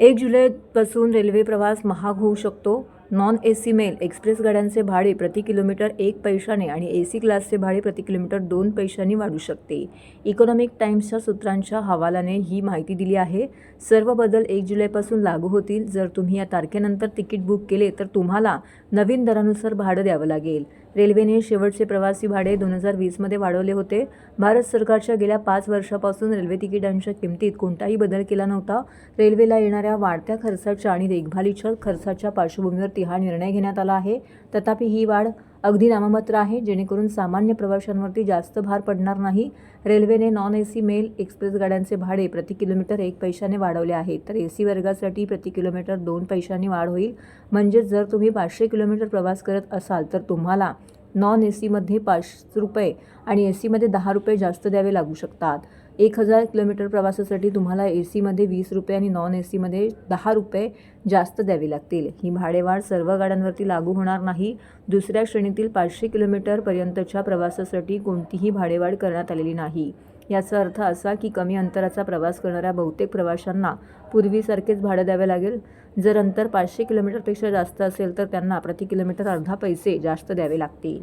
एक बसून रेल्वे प्रवास महाग होऊ शकतो. Non A C mail express गाड्यांचे भाडे प्रति किलोमीटर एक पैशाने आणि ए सी क्लासचे भाडे प्रति किलोमीटर दोन पैशांनी वाढू शकते. इकॉनॉमिक टाइम्सच्या सूत्रांच्या हवालाने ही माहिती दिली आहे. सर्व बदल एक जुलैपासून लागू होतील. जर तुम्ही या तारखेनंतर तिकीट बुक केले तर तुम्हाला नवीन दरानुसार भाडं द्यावं लागेल. रेल्वेने शेवटचे प्रवासी भाडे दोन हजार वीसमध्ये वाढवले होते. भारत सरकारच्या गेल्या पाच वर्षापासून रेल्वे तिकिटांच्या किमतीत कोणताही बदल केला नव्हता. रेल्वेला येणाऱ्या वाढत्या खर्च खर्चाच्या आणि देखभालीच्या खर्चाच्या पार्श्वभूमीवरती हा निर्णय घेण्यात आला आहे. तथापि ही वाढ अगदी नाममात्र आहे. जेणेकरून सामान्य प्रवाशांवरती जास्त भार पडणार नाही. रेल्वेने non A C mail express गाड्यांचे भाडे प्रति किलोमीटर एक पैशाने वाढवले आहे तर ए सी वर्गासाठी प्रति किलोमीटर दोन पैशांनी वाढ होईल. म्हणजेच जर तुम्ही पाचशे किलोमीटर प्रवास करत असाल तर तुम्हाला नॉन ए सीमध्ये पाच रुपये आणि ए सीमध्ये दहा रुपये जास्त द्यावे लागू शकतात. एक हजार किलोमीटर प्रवासासाठी तुम्हाला ए सीमध्ये वीस रुपये आणि नॉन ए सीमध्ये दहा रुपये जास्त द्यावे लागतील. ही भाडेवाढ सर्व गाड्यांवरती लागू होणार नाही. दुसऱ्या श्रेणीतील पाचशे किलोमीटरपर्यंतच्या प्रवासासाठी कोणतीही भाडेवाढ करण्यात आलेली नाही. याचा अर्थ असा की कमी अंतराचा प्रवास करणाऱ्या बहुतेक प्रवाशांना पूर्वीसारखेच भाडं द्यावे लागेल. जर अंतर पाचशे किलोमीटरपेक्षा जास्त असेल तर त्यांना प्रति किलोमीटर अर्धा पैसे जास्त द्यावे लागतील.